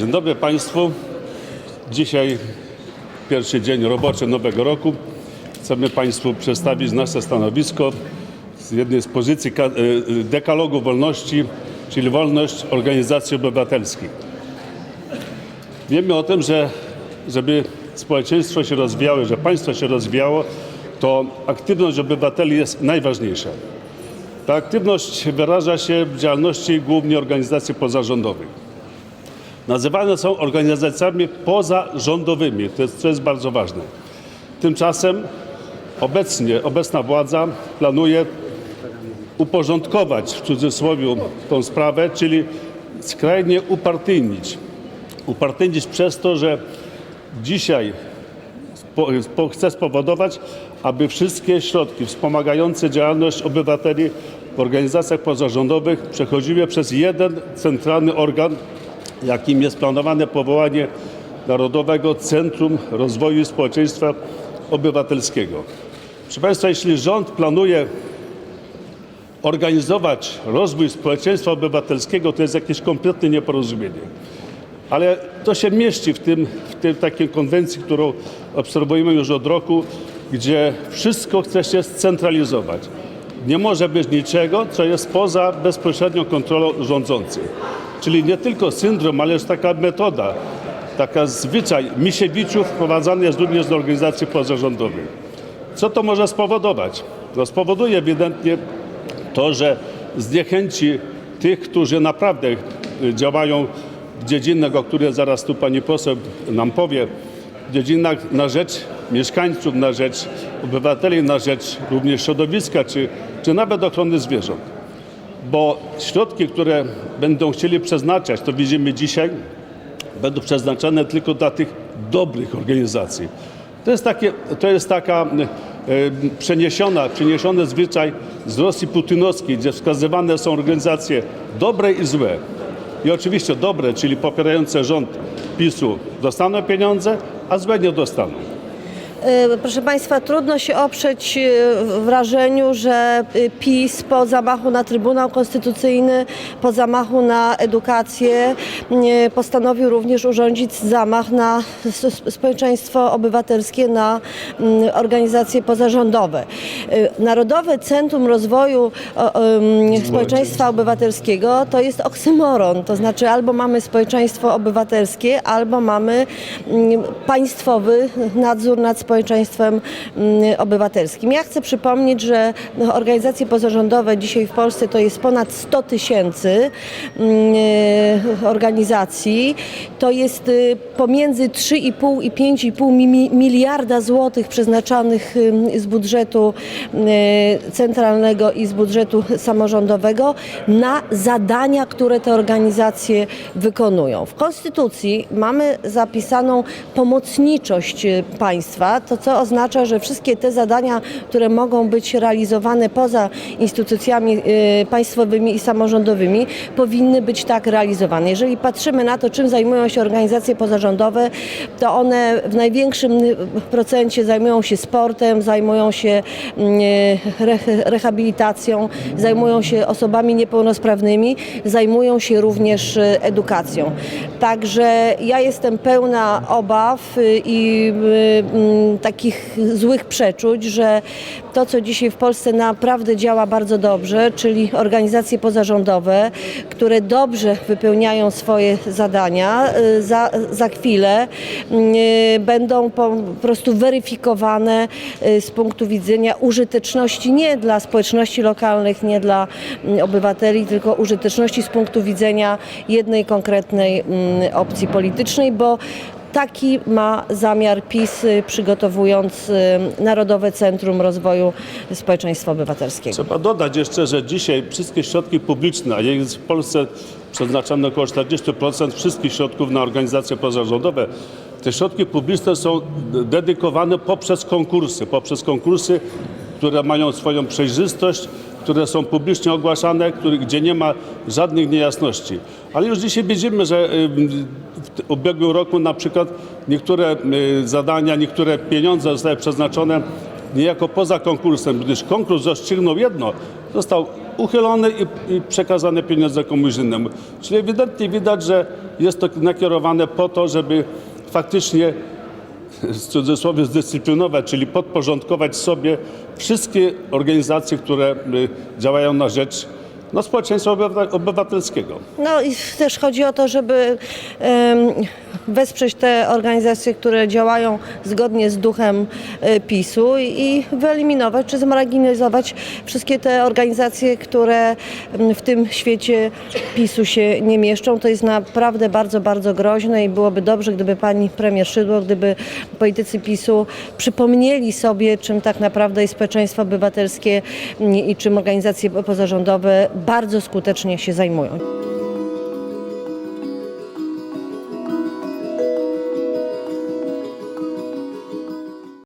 Dzień dobry Państwu. Dzisiaj pierwszy dzień roboczy nowego roku. Chcemy Państwu przedstawić nasze stanowisko z jednej z pozycji e, dekalogu wolności, czyli wolność organizacji obywatelskich. Wiemy o tym, że żeby społeczeństwo się rozwijało, że państwo się rozwijało, to aktywność obywateli jest najważniejsza. Ta aktywność wyraża się w działalności głównie organizacji pozarządowych. Nazywane są organizacjami pozarządowymi, to jest, to jest bardzo ważne. Tymczasem obecnie, obecna władza planuje uporządkować w cudzysłowie tą sprawę, czyli skrajnie upartyjnić. Upartyjnić przez to, że dzisiaj chce spowodować, aby wszystkie środki wspomagające działalność obywateli w organizacjach pozarządowych przechodziły przez jeden centralny organ, jakim jest planowane powołanie Narodowego Centrum Rozwoju Społeczeństwa Obywatelskiego. Proszę Państwa, jeśli rząd planuje organizować rozwój społeczeństwa obywatelskiego, to jest jakieś kompletne nieporozumienie. Ale to się mieści w tym, w tym takiej konwencji, którą obserwujemy już od roku, gdzie wszystko chce się scentralizować. Nie może być niczego, co jest poza bezpośrednią kontrolą rządzących. Czyli nie tylko syndrom, ale jest taka metoda, taka zwyczaj Misiewiczów wprowadzany jest również do organizacji pozarządowych. Co to może spowodować? No spowoduje ewidentnie to, że zniechęci tych, którzy naprawdę y, działają w dziedzinach, o których zaraz tu pani poseł nam powie, w dziedzinach na rzecz mieszkańców, na rzecz obywateli, na rzecz również środowiska, czy, czy nawet ochrony zwierząt. Bo środki, które będą chcieli przeznaczać, to widzimy dzisiaj, będą przeznaczone tylko dla tych dobrych organizacji. To jest, takie, to jest taka e, przeniesiona, przeniesiony zwyczaj z Rosji putinowskiej, gdzie wskazywane są organizacje dobre i złe. I oczywiście dobre, czyli popierające rząd PiSu dostaną pieniądze, a złe nie dostaną. E, Proszę Państwa, trudno się oprzeć e, wrażeniu, że e, PiS po zamachu na Trybunał Konstytucyjny, po zamachu na edukację postanowił również urządzić zamach na społeczeństwo obywatelskie, na mm, organizacje pozarządowe. Narodowe Centrum Rozwoju em, Społeczeństwa Obywatelskiego to jest oksymoron, to znaczy albo mamy społeczeństwo obywatelskie, albo mamy mm, państwowy nadzór nad społeczeństwem mm, obywatelskim. Ja chcę przypomnieć, że organizacje pozarządowe dzisiaj w Polsce to jest ponad 100 tysięcy mm, organizacji. To jest y, pomiędzy 3,5 i 5,5 mi- miliarda złotych przeznaczanych ym, z budżetu y, centralnego i z budżetu samorządowego na zadania, które te organizacje wykonują. W Konstytucji mamy zapisaną pomocniczość y, to co oznacza, że wszystkie te zadania, które mogą być realizowane poza instytucjami y, państwowymi i samorządowymi, powinny być tak realizowane. Jeżeli patrzymy na to, czym zajmują się organizacje pozarządowe, to one w największym y, procencie zajmują się sportem, zajmują się mm, re- rehabilitacją, zajmują się osobami niepełnosprawnymi, zajmują się również y, edukacją. Także ja jestem pełna obaw y, i y, mm, takich złych przeczuć, że to, co dzisiaj w Polsce naprawdę działa bardzo dobrze, czyli organizacje pozarządowe, które dobrze wypełniają swoje zadania, y, za, za chwilę y, będą po prostu weryfikowane y, z punktu widzenia użyteczności nie dla społeczności lokalnych, nie dla mm, obywateli, tylko użyteczności z punktu widzenia jednej konkretnej mm, opcji politycznej, bo Taki ma zamiar PiS, y, przygotowując y, Narodowe Centrum Rozwoju Społeczeństwa Obywatelskiego. Trzeba dodać jeszcze, że dzisiaj wszystkie środki publiczne, a jest w Polsce przeznaczone około 40% wszystkich środków na organizacje pozarządowe, te środki publiczne są dedykowane poprzez konkursy, poprzez konkursy, które mają swoją przejrzystość, które są publicznie ogłaszane, który, gdzie nie ma żadnych niejasności. Ale już dzisiaj widzimy, że ubiegłym roku na przykład niektóre y, zadania, niektóre pieniądze zostały przeznaczone niejako poza konkursem, gdyż konkurs rozstrzygnął jedno, został uchylony i, i przekazane pieniądze komuś innemu. Czyli ewidentnie widać, że jest to nakierowane po to, żeby faktycznie w cudzysłowie zdyscyplinować, czyli podporządkować sobie wszystkie organizacje, które y, działają na rzecz no, społeczeństwa obywa- obywatelskiego. No i też chodzi o to, żeby wesprzeć te organizacje, które działają zgodnie z duchem e, PiSu i wyeliminować czy zmarginalizować wszystkie te organizacje, które em, w tym świecie PiSu się nie mieszczą. To jest naprawdę bardzo, bardzo groźne i byłoby dobrze, gdyby pani premier Szydło, gdyby politycy PiSu przypomnieli sobie, czym tak naprawdę jest społeczeństwo obywatelskie i czym organizacje pozarządowe bardzo skutecznie się zajmują.